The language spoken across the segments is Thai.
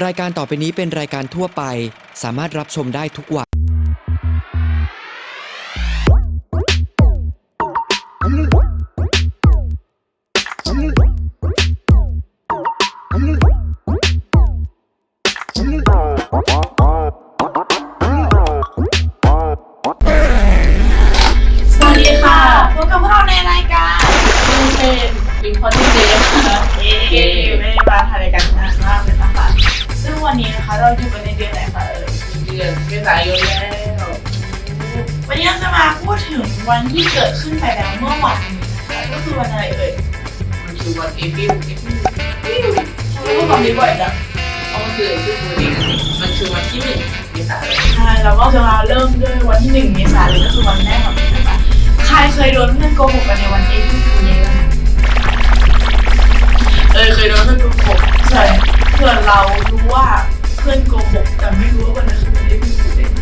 รายการต่อไปนี้เป็นรายการทั่วไป สามารถรับชมได้ทุกวัยสวัสดีค่ะพบกับพวกเราในรายการเป็นวินคอนเทนต์ค่ะเย้ไม่ วันนี้นะคะ เราอยู่กันในเดือนไหนคะเอ่ยเดือนเมษายนแล้ววันนี้เราจะมาพูดถึงวันที่เกิดขึ้นไปแล้วเมื่อวันนี้นะคะก็คือวันอะไรเอ่ยมันคือวันเอพิลเอพิลเราพูดคำนี้บ่อยจังเอามันคือเอพิลบูดีมันคือวันที่หนึ่งเมษายนใช่เราก็จะมาเริ่มด้วยวันที่หนึ่งเมษายนก็คือวันแรกของปีนะคะใครเคยโดนเพื่อนโกหกกันในวันเอพิฟูเดย์บ้าง เออเคยโดนเพื่อนโกหกใช่เพื่อนเรารู้ว่าเพื่อนโกหกแต่ไม่รู้ว่าวันนั้นคือวันเอพิฟูเดย์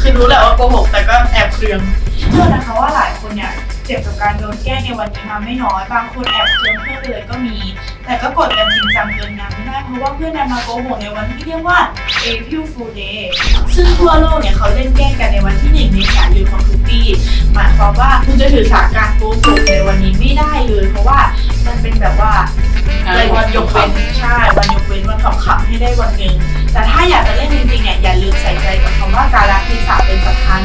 คือรู้แหละว่าโกหกแต่ก็แอบเครืองเชื่อนะคะว่าหลายคนเนี่ยเจ็บกับการโดนแกล้งในวันนี้มาไม่น้อย บางคนแอบเครืองเพื่อนเลยก็มี แต่ก็กดกันจริงจังเกินงานไม่ได้เพราะว่าเพื่อนดันมาโกหกในวันที่เรียกว่า April Fool Day ซึ่งทั่วโลกเนี่ยเขาเล่นแกล้งกันในวันที่หนึ่งเมษายนของทุกปีหมายความว่าคุณจะถือสาการโกหกใน ใช่วันยกเว้นวันขำๆให้ได้วันหนึ่งแต่ถ้าอยากจะเล่นจริงๆเนี่ยอย่าลืมใส่ใจกับคำว่าการละเทศะเป็นสำคัญ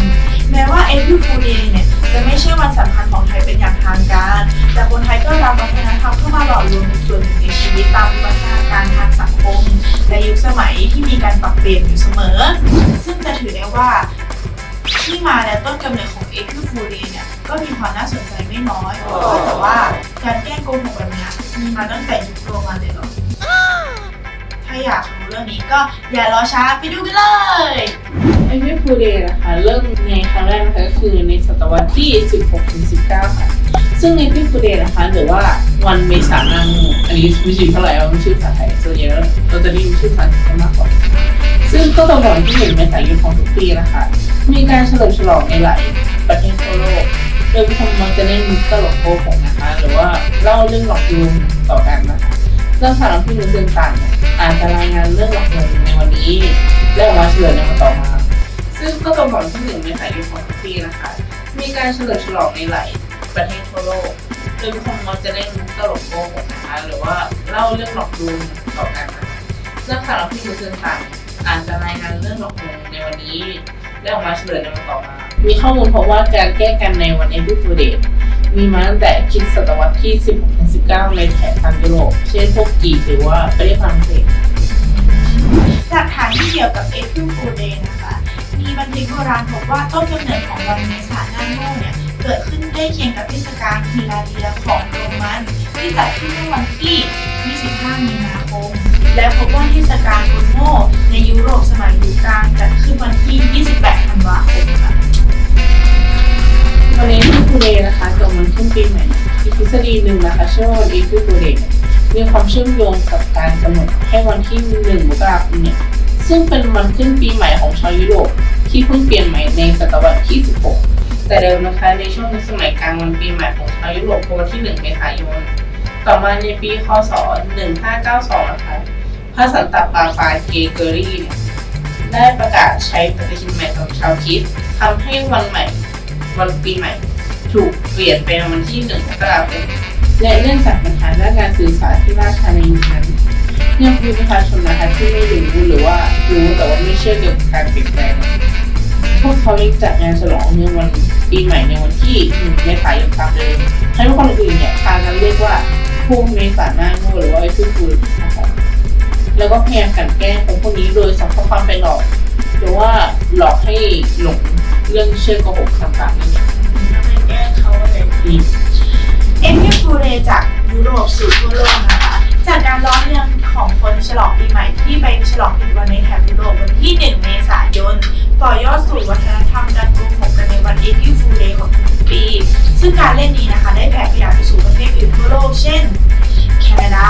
แม้ว่า April Fool Day เนี่ยจะไม่ใช่วันสำคัญของไทยเป็นอย่างทางการ แต่คนไทยก็รับวัฒนธรรมเข้ามาหล่อรวมเป็นส่วนหนึ่งในชีวิตตามวัฒนาการทางสังคมและยุคสมัยที่มีการปรับเปลี่ยนอยู่เสมอ ซึ่งจะถือได้ว่าที่มาและต้นกำเนิดของ April Fool Day เนี่ยก็มีความน่าสนใจไม่น้อยแต่ว่าการแก้โกหกแบบนี้มีมาตั้งแต่ยุคโรมันเลยหรอ อยากรู้เรื่องนี้ก็อย่ารอช้าไปดูกันเลยเอพิลฟูเดย์นะคะเริ่มในครั้งแรกนะคะก็คือในศตวรรษที่ 16ถึง19 ค่ะ ซึ่งในพิลฟูเดย์นะคะหรือว่าวันเมษายนอันนี้ไม่ใช่เท่าไหร่เอาชื่อภาษาไทยส่วนใหญ่แล้วเราจะได้ยินชื่อภาษาอังกฤษมากกว่า ซึ่งก็ตรงกับวันที่หนึ่งเมษายนของทุกปีนะคะ มีการเฉลิมฉลองในหลายประเทศทั่วโลก โดยผู้คนมักจะเล่นมุกตลกโกหกนะคะ หรือว่าเล่าเรื่องหลอกลวงต่อกันนะคะเรื่องสารพิษหรือต่างๆเนี่ย อาจจะรายงานเรื่องหลอกลวงในวันนี้ และออกมาเฉลยในวันต่อมา ซึ่งก็ตรงกับวันที่หนึ่งเมษายนของทุกปีนะคะ มีการเฉลิมฉลองในหลายประเทศทั่วโลก โดยผู้คนมักจะเล่นมุกตลกโกหกนะคะหรือว่าเล่าเรื่องหลอกลวงต่อกันนะเรื่องสารพิษหรือต่างอาจจะรายงานเรื่องหลอกลวงในวันนี้และออกมาเฉลยในวันต่อมา มีข้อมูลพบว่าการแก้กันในวัน April Fool Day มีมาตั้งแต่คิดศตวรรษที่ 16-19 ในแถบทางยุโรปเช่นพวกกรีกหรือว่าประเทศฝรั่งเศสหลักฐานที่เกี่ยวกับ April Fool Day นะคะ มีบันทึกโบราณพบว่าต้นกำเนิดของวันเมษายนหน้าโง่เนี่ยเกิดขึ้นใกล้เคียงกับเทศกาลฮิลาเลียของโรมันที่จัดขึ้นเมื่อวันที่ 25 มีนาคม และพบว่าเทศกาลโกโง่ในยุโรปสมัยยุคกลางจัดขึ้นวันที่ 28 ธันวาคมค่ะวันนี้ที่ฟูเดย์นะคะกับวันขึ้นปีใหม่ อีกทฤษฎีหนึ่งนะคะเชื่อว่าวันอีฟูเดย์มีความเชื่อมโยงกับการกำหนดให้วันที่หนึ่งมกราคมเนี่ยซึ่งเป็นวันขึ้นปีใหม่ของชาวยุโรปที่เพิ่งเปลี่ยนใหม่ในศตวรรษที่ 16 แต่เดิมนะคะในช่วงสมัยกลางวันปีใหม่ของชาวยุโรปคือวันที่ 1 เมษายน ต่อมาในปีคศ 1592 นะคะพระสันตะปาปาเกเกอรี่เนี่ยได้ประกาศใช้ปฏิทินใหม่สำหรับชาวคริสต์ทำให้วันใหม่วันปีใหม่ ถูกเปลี่ยนเป็นวันที่หนึ่งมกราคมและเนื่องจากปัญหาด้านการสื่อสารที่ล่าช้าในยุคนั้นยังมีประชาชนนะคะที่ไม่รู้หรือว่ารู้แต่ว่าไม่เชื่อเกี่ยวกับการเปลี่ยนแปลงพวกเขายังจัดงานฉลองในวันปีใหม่ในวันที่หนึ่งเมษายนตามเดิมให้คนอื่นเนี่ยพากันเรียกว่าพวกเมษาหน้าโง่หรือว่าไอ้พวกฟูนะคะแล้วก็พยายามกันแกล้งคนพวกนี้โดยส่งข้อความไปหลอกหรือว่าหลอกให้หลงเรื่องเชื่อโกหกต่างๆนี่ ยุโรปสู่ทั่วโลกนะคะ จากการล้องเลียนของคนฉลองปีใหม่ที่ไปฉลองปีวันในแถบยุโรปวันที่ 1 เมษายน ต่อยอดสู่วัฒนธรรมการโกหกกันในวันเอ็มพีฟูเรของทุกปี ซึ่งการเล่นนี้นะคะ ได้แผ่ขยายไปสู่ประเทศอื่นทั่วโลก เช่น แคนาดา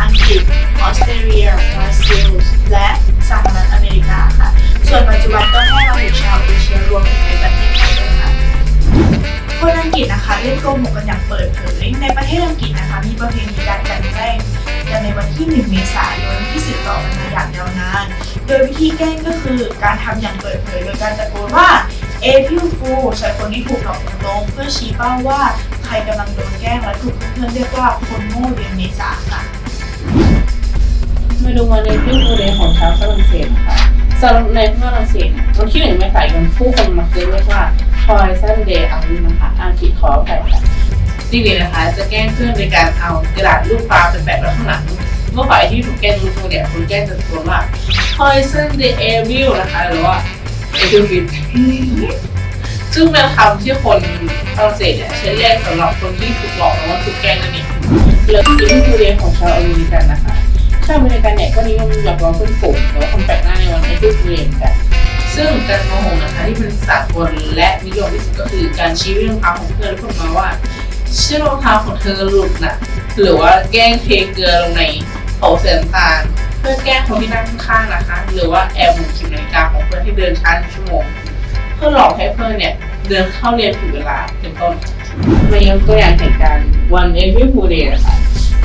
อังกฤษ ออสเตรเลีย บราซิล และสหรัฐอเมริกาค่ะ ส่วนปัจจุบันก็แพร่มาถึงชาวเอเชียรวมถึงในประเทศไทยด้วยค่ะ กฤษนะคะเล่นโกหกกันอย่างเปิดเผย ในประเทศอังกฤษนะคะ มีประเพณีการกันแกล้งกันในวันที่ 1 เมษายนที่สืบต่อกันมาอย่างยาวนาน โดยวิธีแกล้งก็คือการทำอย่างเปิดเผยโดยการตะโกนว่า April Fool ใช้คนที่ถูกหลอกตรงเพื่อชี้เป้าว่าใครกำลังโดนแกล้งและถูกเพื่อนเรียกว่าคนโง่เดือนเมษาค่ะมาดูวันในที่ฟูเดย์ของชาวฝรั่งเศสนะคะ สำหรับในฝรั่งเศสเนี่ยวันที่หนึ่งเมษายนผู้คนมักจะเรียกว่า Poison Day อังนะคะอานผิดขออภัยค่ะจริงๆนะคะ จะแกล้งเพื่อนโดยการเอากระดาษรูปปลาไปแปะไว้ข้างหลังเมื่อฝ่ายที่ถูกแกล้งรู้ตัวเนี่ยคนแกล้งจะตะโกนว่า Poison the Evil นะคะหรือว่า Evil Fit ซึ่งเป็นคำที่คนฝรั่งเศสเนี่ยใช้เรียกสำหรับคนที่ถูกหลอกหรือว่าถูกแกล้งนั่นเองแล้วที่ฟูเดย์ของชาวอเมริกันนะคะชาวอเมริ กันเนี่ยก็นิยมหยอกล้อเพื่อนฝูงหรือว่าคนแปลกหน้าในวันที่เรียนกันซึ่งการโกหกนะคะที่เป็นสากลและนิยมที่สุดก็คือการชี้รองเท้าของเพื่อแล้วพูดมาว่าเชื่อรองเท้าของเธอหลุดนะหรือว่าแกล้งเทเกลือลงในโถเสียน้ำตาลเพื่อแกล้งคนที่นั่งข้างๆนะคะ หรือว่าแอบหมุนข็มนาฬิกาของเพื่อนที่เดินช้านชั่วโมงเพื่อหลอกให้เพื่อนเนี่ยเดินเข้าเรียนผิดเวลาเป็นต้นมายกตัวอย่างเหตุการณ์วันเอวิฟูเดย์นะคะ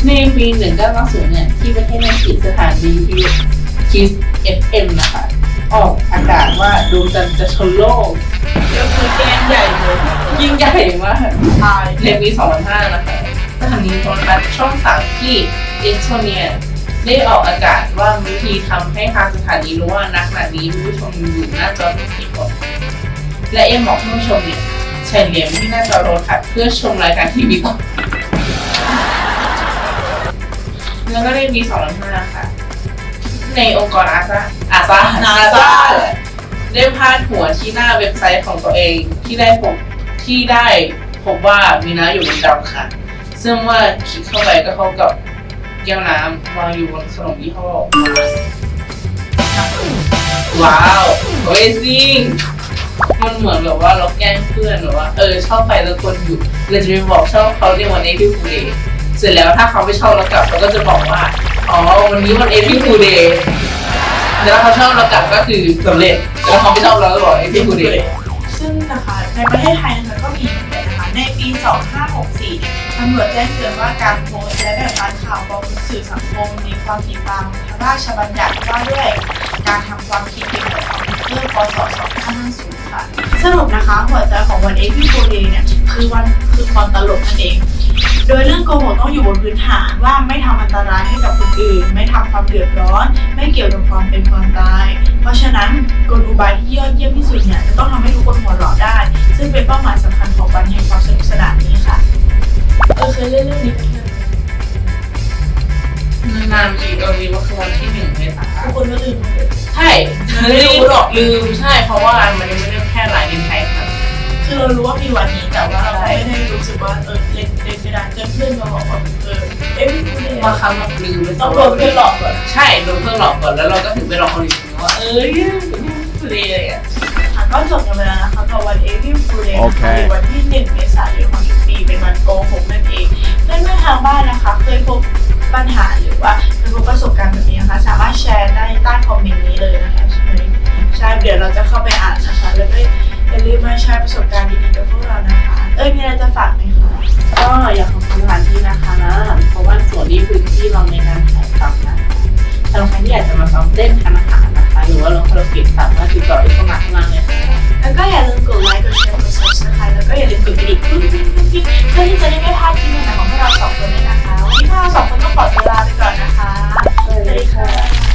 ในปี 1990 เนี่ย ที่ประเทศอังกฤษสถานีวิทยุคิส FM นะคะ ออกอากาศว่าดวงจันทร์จะชนโลกก็คือแกงใหญ่เลยยิ่งใหญ่มากตายในปี 2005 นะคะสถานีโทรทัศน์ช่อง3ที่เอสโตเนียได้ออกอากาศว่าวิธีทำให้ทางสถานีรู้ว่านักขณะนี้ผู้ชมอยู่หน้าจอทุกกี่คนและเอ็มบอกผู้ชมเนี่ยเฉลี่ยที่หน้าจอโทรทัศน์เพื่อชมรายการทีวีต่อ แล้วก็ได้มีสองพันห้าค่ะ ในองค์กรอาซาอาซานาซาได้พาดหัวที่หน้าเว็บไซต์ของตัวเองที่ได้พบที่ได้พบว่ามีน้ำอยู่บนดาวค่ะ ซึ่งเมื่อคลิกเข้าไปก็เข้ากับแก้วน้ำวางอยู่บนขนมยี่ห้อว้าวโอเอซิงมันเหมือนแบบว่าเราแกล้งเพื่อนหรือว่า เออชอบใครแล้วคนอยู่เราจะไปบอกชอบเขาในวันเอพิฟูเดย์ เสร็จแล้วถ้าเขาไม่ชอบเรากลับเราก็จะบอกว่า อ๋อ วันนี้วันเอพิฟูเดย์แล้วถ้าเขาชอบเรากลับก็คือสำเร็จแล้วเขาไม่ชอบเราก็บอกเอพิฟูเดย์ซึ่งนะคะในประเทศไทยนะคะก็มีเหมือนกันนะคะในปี 2564เนี่ยตำรวจแจ้งเตือนว่าการโพสต์และแบ่งปันข่าวปลอมสื่อสังคมมีความผิดตามพระราชบัญญัติว่าด้วยการทำความผิดเกี่ยวกับคอมพิวเตอร์พศ2550ค่ะ สรุปนะคะหัวใจของวันเอพิโ d เดย์เนี่ยคือวันคือความตลกนั่นเอง โดยเรื่องโกหกต้องอยู่บนพื้นฐานว่าไม่ทำอันตรายให้กับคนอื่น ไม่ทำความเดือดร้อน ไม่เกี่ยวกับความเป็นความตาย เพราะฉะนั้นกลอุบายที่ยอดเยี่ยมที่สุดเนี่ยจะต้องทำให้ทุกคนหัวเราะได้ ซึ่งเป็นเป้าหมายสำคัญของวันแห่งความสนุกสนานนี้ค่ะเออเคยเล่นเรื่องนี้ไหมคะนานๆทีเออมีว่าคือวันที่หนึ่งเมษาทุกคนก็ลืมหมดเลยใช่ไม่รู้หรอกลืมใช่เพราะว่ามันยังไม่ได้แพร่หลายในไทยค่ะคือเรารู้ว่ามีวันนี้แต่ว่าเราไม่ได้รู้สึกว่าเออ เล่นเล่นไม่ได้จนเพื่อนมาบอกว่าเออเอ้ยพี่พูดเลยบางครั้งแบบลืมไปต้องโดนเพื่อนหลอกก่อนใช่โดนเพื่อนหลอกก่อนแล้วเราก็ถึงไปหลอกคนอื่นว่าเอ้ยเลยอะไรอะค่ะก็จบกันไปแล้วนะคะกับวัน April Fool Day โอนะเคคะในวันที่1เมษายนของทุกปีเป็นวันโกหกนั่นเองเพื่อนเพื่อนๆทางบ้านนะคะ เคยพบปัญหาหรือว่าเคยพบประสบการณ์แบบนี้นะคะ สามารถแชร์ได้ใต้คอมเมนต์นี้เลยนะคะใช่ไหมใช่เดี๋ยวเราจะเข้าไปอ่านนะคะแล้วก็อย่าลืมมาแชร์ประสบการณ์ดีๆกับ จะได้ไม่พลาดทีมปใหม่ของพวกเราสองคนด้ยนะคะวันนี้พวกเราสองคนต้องขอตัวลาไปก่อนนะคะสวัสดีค่ะ